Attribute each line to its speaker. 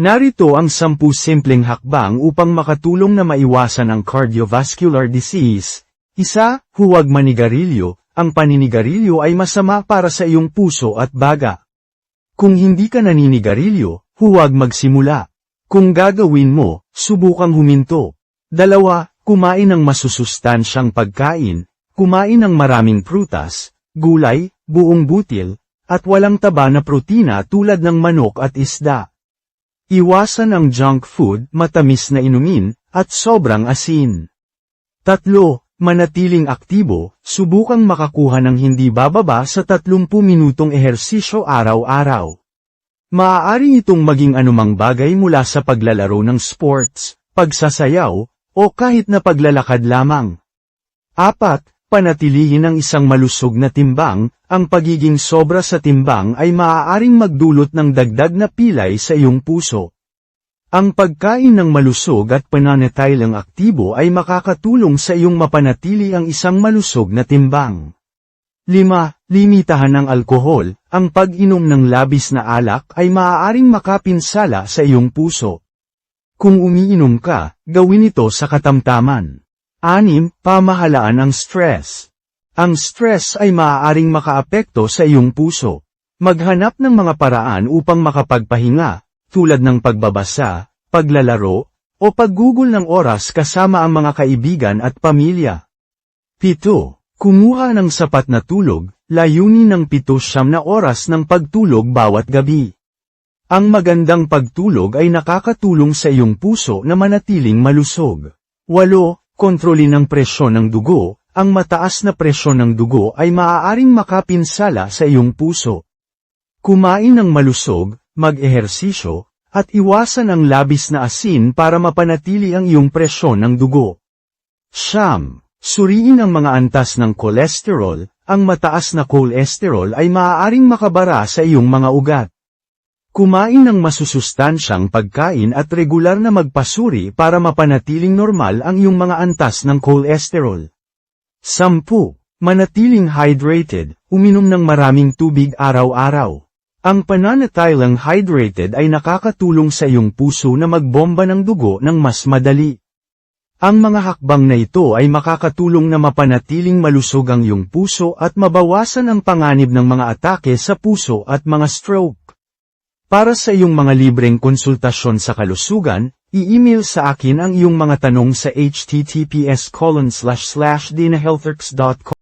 Speaker 1: Narito ang sampu simpleng hakbang upang makatulong na maiwasan ang cardiovascular disease. Isa, huwag manigarilyo. Ang paninigarilyo ay masama para sa iyong puso at baga. Kung hindi ka naninigarilyo, huwag magsimula. Kung gagawin mo, subukang huminto. Dalawa, kumain ng masusustansyang pagkain, kumain ng maraming prutas, gulay, buong butil, at walang taba na protina tulad ng manok at isda. Iwasan ang junk food, matamis na inumin, at sobrang asin. Tatlo, manatiling aktibo, subukang makakuha ng hindi bababa sa 30 minutong ehersisyo araw-araw. Maaari itong maging anumang bagay mula sa paglalaro ng sports, pagsasayaw, o kahit na paglalakad lamang. Apat, panatilihin ang isang malusog na timbang, ang pagiging sobra sa timbang ay maaaring magdulot ng dagdag na pilay sa iyong puso. Ang pagkain ng malusog at pananatiling aktibo ay makakatulong sa iyong mapanatili ang isang malusog na timbang. 5. Limitahan ng alkohol, ang pag-inom ng labis na alak ay maaaring makapinsala sa iyong puso. Kung umiinom ka, gawin ito sa katamtaman. 6. Pamahalaan ang stress. Ang stress ay maaaring makaapekto sa iyong puso. Maghanap ng mga paraan upang makapagpahinga, tulad ng pagbabasa, paglalaro, o paggugol ng oras kasama ang mga kaibigan at pamilya. 7. Kumuha ng sapat na tulog, layunin ng 7 na oras ng pagtulog bawat gabi. Ang magandang pagtulog ay nakakatulong sa iyong puso na manatiling malusog. 8. Kontrolin ang presyon ng dugo, ang mataas na presyon ng dugo ay maaaring makapinsala sa iyong puso. Kumain ng malusog, mag-ehersisyo, at iwasan ang labis na asin para mapanatili ang iyong presyon ng dugo. Siyam, suriin ang mga antas ng kolesterol, ang mataas na cholesterol ay maaaring makabara sa iyong mga ugat. Kumain ng masusustansyang pagkain at regular na magpasuri para mapanatiling normal ang iyong mga antas ng cholesterol. 10. Manatiling hydrated, uminom ng maraming tubig araw-araw. Ang pananatilang hydrated ay nakakatulong sa iyong puso na magbomba ng dugo ng mas madali. Ang mga hakbang na ito ay makakatulong na mapanatiling malusog ang iyong puso at mabawasan ang panganib ng mga atake sa puso at mga stroke. Para sa iyong mga libreng konsultasyon sa kalusugan, i-email sa akin ang iyong mga tanong sa https://dinahealthworks.com